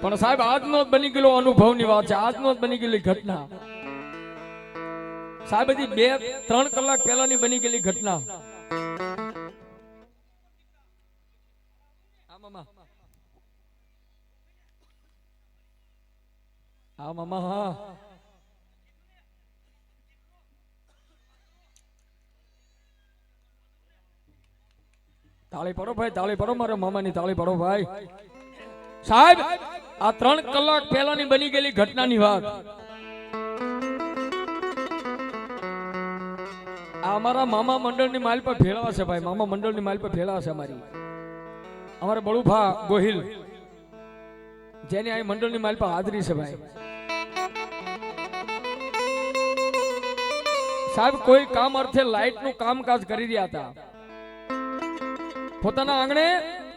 પણ સાહેબ, આજનો જ બની ગયેલો અનુભવની વાત છે. આજનો જ બની ગયેલી ઘટના. સાહેબ, હજી બે, ત્રણ કલાક પહેલાની બની ગયેલી ઘટના. મામા, હા. તાળી પડો ભાઈ, તાળી પડો મારા મામાની તાળી પડો ભાઈ. સાહેબ, આ ત્રણ કલાક પહેલાની બની ગયેલી ઘટનાની વાત. અમારા મામા મંડળની માલ પર ભેળા છે ભાઈ, મામા મંડળની માલ પર ભેળા છે અમારી. અમારે બળુભા ગોહિલ, જેની આ મંડળની માલ પર હાજરી છે ભાઈ. સાહેબ, કોઈ કામ અર્થે લાઈટનું કામકાજ કરી રહ્યા હતા. પોતાના આંગણે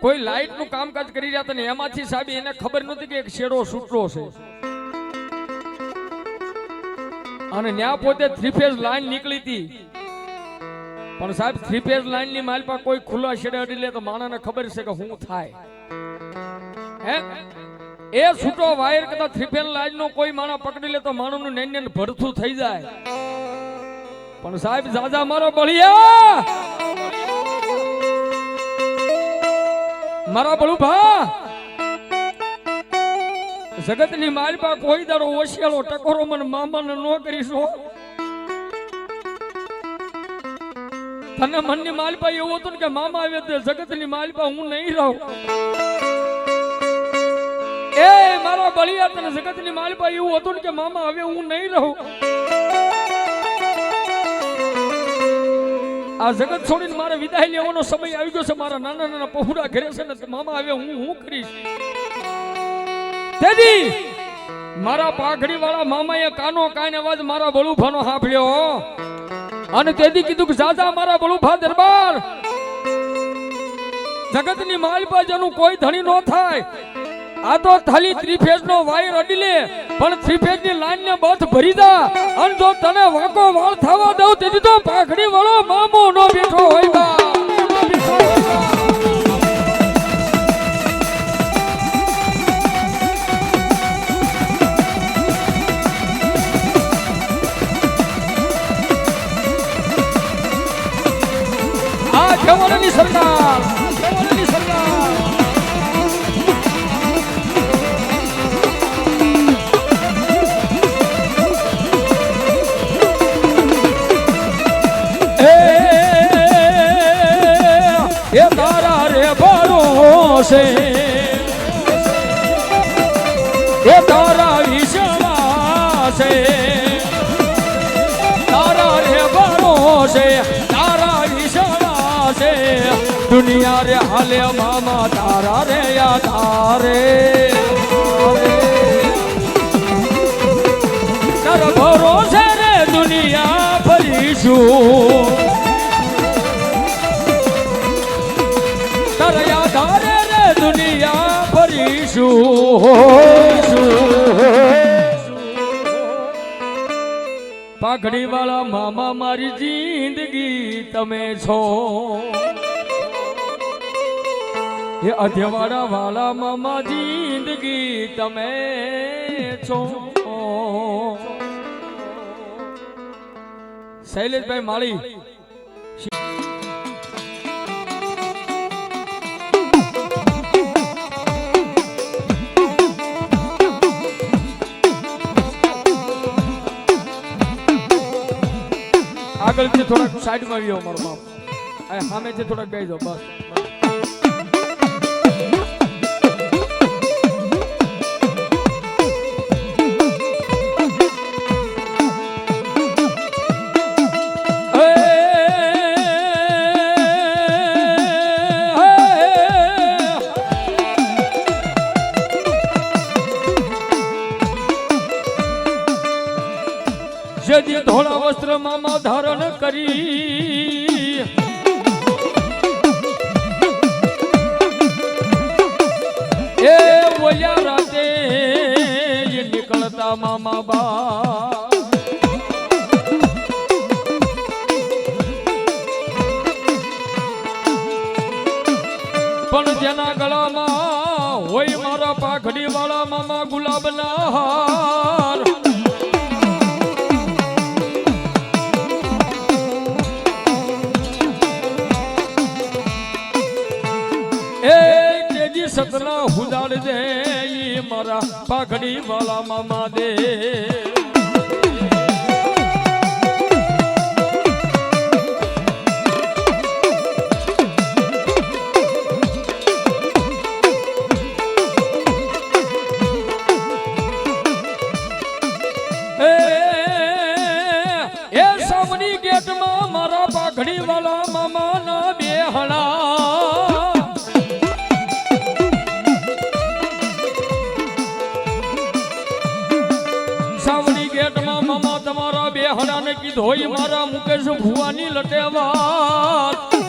કોઈ લાઈટનું કામકાજ કરી રહ્યા હતા ને એમાંથી સાહેબ એને ખબર નહોતી કે એક શેડો છૂટલો છે. અને ન્યા પોતે થ્રી ફેઝ લાઈન નીકળી હતી. પણ સાહેબ થ્રી ફેઝ લાઈનની માલ પર કોઈ ખુલ્લા શેડે અડી લે તો માણસને ખબર છે કે શું થાય. હે? એ છૂટો વાયર કદાચ થ્રી ફેઝ લાઈન નો કોઈ માણા પકડી લે તો માણસનું નું નેન ભરથું થઈ જાય. પણ સાહેબ જાજા મારો બળિયા! મારા બળુભા! જગતની માલપા કોઈ દારો ઓશિયાળો ટકોરો મને મામાને નો કરીશો તને મનની માલપા એવું હતું કે મામા આવે તે જગતની માલપા હું નહીં રહું. એ મારા બળિયા, તને જગતની માલપા એવું હતું કે મામા હવે હું નહીં રહું. આ જગત છોડીને મારે વિદાય લેવાનો સમય આવી ગયો છે. મારા નાના નાના પહોળા ઘરે છે ને મામા, હવે હું હું કરીશ? તેદી મારા પાઘડી વાળા મામાએ કાનો કાન અવાજ મારા બળુભાનો સાંભળ્યો અને તેદી કીધું કે, જાજા, મારા બળુભા દરબાર, જગતની માલપા જેનું કોઈ ધણી નો થાય. આ તો થાલી થ્રી ફેઝ નો વાયર અડી લે પણ થ્રી ફેઝની લાઈન ને બથ ભરી દા. અને જો તને વાંકો વાળ થવા દઉં, તેથી તો પાઘડી વાળો મામો નો બેઠો હોય બા. જવાનની સરકાર. ભરોસે એ તારા વિશ્વાસે તારા રે ભરોસે તારા વિશ્વાસે દુનિયા રે હાલે મામા, તારા રે યા તારે. તારા ભરોસે રે દુનિયા ફરીશું પાઘડી વાળા મામા મારી જિંદગી તમે છો. એ અધ્યવાડા વાળા મામા જિંદગી તમે છો. શૈલેષભાઈ માળી થોડાક સાઈડમાં આવ્યો મારો બાપ. સામેથી થોડાક બેસી જાઓ બસ. કરી. એ ઓયા રાતે નીકળતા મામા બા પણ જેના ગળામાં હોય મારા પાઘડી વાળા મામા ગુલાબના હાર મારા પાઘડી વાલા મામા દે. સાવડી મામા તમારા બે હડાને કીધો હોય મારા મુકેશ ભુવાની લટેવા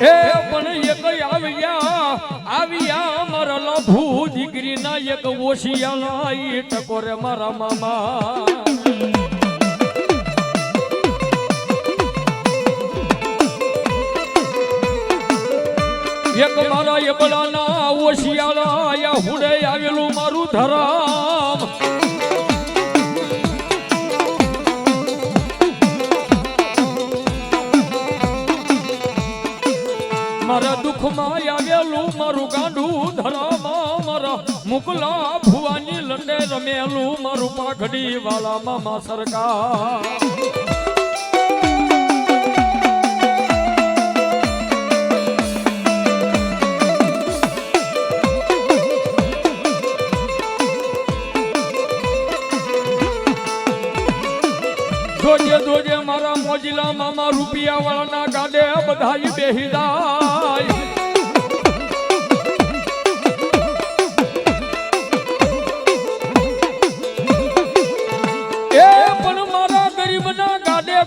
એ પણ એક આવ્યા આવ્યા મારા લભુ દીકરીના એક ઓશિયાલા ઈ ટકોરે મારા મામા. એક મારા એકલાના ઓશિયાળા આયા હુડે આવેલું મારું ધરામ. મારા દુઃખમાં આવેલું મારું ગાંડું ધરામાં, મારા મુકલા ભુવાની લંડે રમેલું મારું પાઘડી વાળા મામા સરકાર. જોજે જોજે મારા મોજીલા મામા રૂપિયા વાળાના ગાડે બધાય બેહી જાય.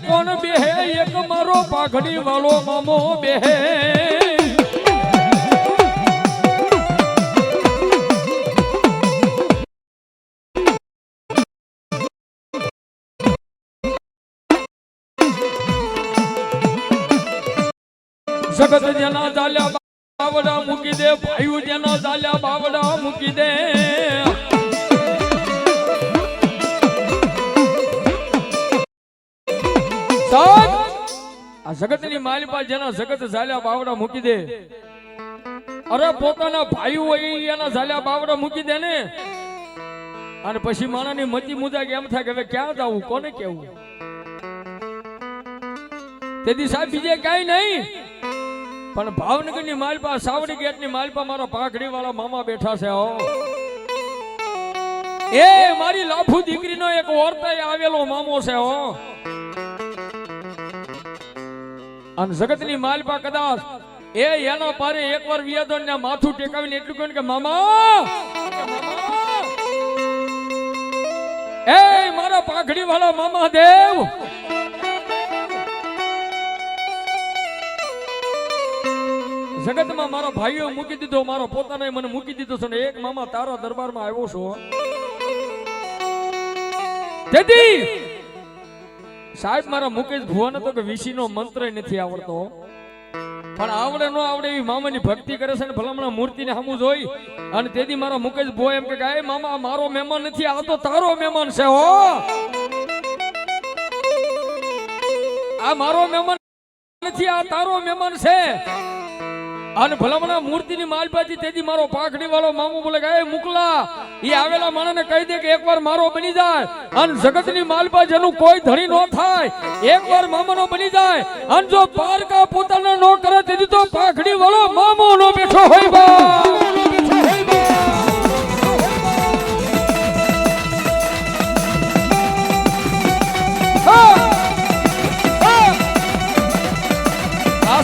કોણ બેહે? એક મારો પાઘડી વાળો મામો બેહે. દે મૂકી દે. અરે પોતાના ભાઈ એના ઝાલ્યા બાવડા મૂકી દે ને. અને પછી માણાની મતી મુદા એમ થાય કે હવે ક્યાં જવું, કોને કેવું તેથી સાહેબ, બીજે કઈ નહીં. પણ ભાવનગરની માલપા, સાવડી ગેટની માલપા મારો પાઘડી વાળા મામા બેઠા છે, હો. એ મારી લાફુ દીકરીનો એક વર્તાય આવેલો મામો છે, હો. અને જગતની માલપા કદાચ એ એનો પારે એકવાર વિયાદોન ને માથું ટેકાવીને એટલું કહ્યું કે, મામા! એ મારા પાઘડી વાળા મામા દેવ! જગતમાં મારા ભાઈઓ મૂકી દીધો, મારો પોતાને મને મૂકી દીધો છે ને એક મામા તારા દરબારમાં આવ્યો છો. તેથી સાહેબ, મારા મુકેશ ભુવાને તો કે વિશીનો મંત્ર નથી આવડતો. પણ આવડે નો આવડે એવી મામાની ભક્તિ કરે છે ને ભલામણા મૂર્તિને સામું જોઈ અને તેથી મારા મુકેશ ભુવા એમ કે ગાય મામા મારો મહેમાન નથી, આ તો તારો મહેમાન છે, હો. આ મારો મહેમાન નથી, આ તારો મહેમાન છે. અને ભલામણા મૂર્તિની માલપાથી તેથી મારો પાખડી વાળો મામો બોલે કે મુકલા એ આવેલા માણસને કહી દે કે એકવાર મારો બની જાય અને જગતની માલપા જેનું કોઈ ધણી નો થાય. એકવાર મામાનો બની જાય અને જો પારકા પોતાનો નો કરે, તેથી તો પાખડી વાળો મામો નો બેઠો હોય બા.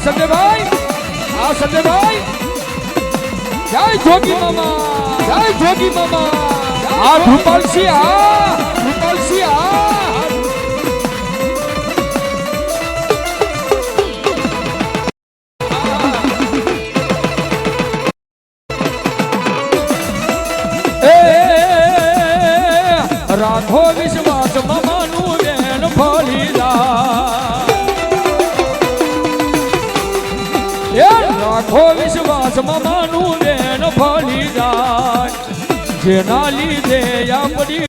સંજયભાઈ આ સંજયભાઈ. જય જોગી મામા. જય જોગી મામા. આ ભૂપાલસિંહ આ ભૂપાલસિંહ આ બસ માનું બેન ફળી જાય. જેના લીધે આપણી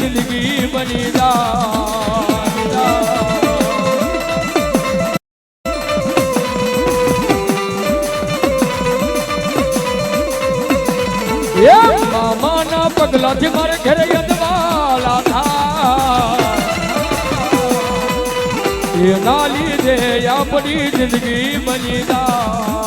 જિંદગી બની જાય. મામાના પગલાથી મારે ઘરે યજવાલા થાય. એના લીધે આપણી જિંદગી બની જાય.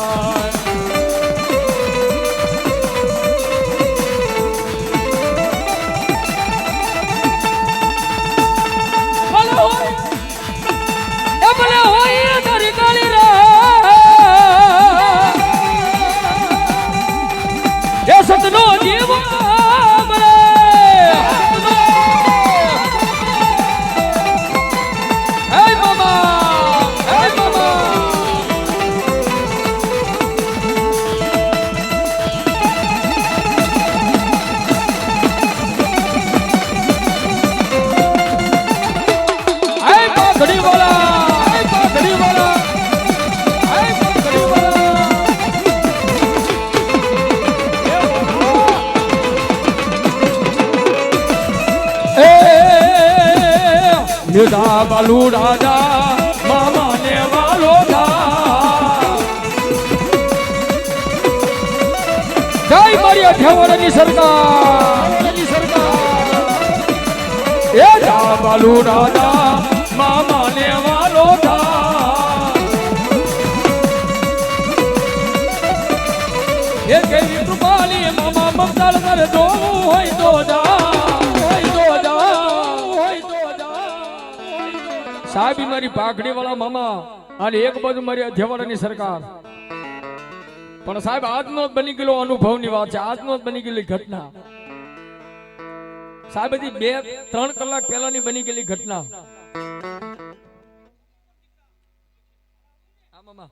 બાલુ રાજા મામા ને વાલો જય મારી અઠ્યાવરની સરકાર. એ જા બાલુ રાજા મામા ને વાલો એ કેવી કૃપાલી, મામા મમતાલ જોવું હોય તો સાહેબ મારી પાઘડી વાળા મામા અને એક બાજુ મારી અધ્યવડાની સરકાર. પણ સાહેબ, આજનો જ બની ગયેલો અનુભવની વાત છે, આજનો જ બની ગયેલી ઘટના. સાહેબ, હજી બે, ત્રણ કલાક પહેલાની બની ગયેલી ઘટના. મામા.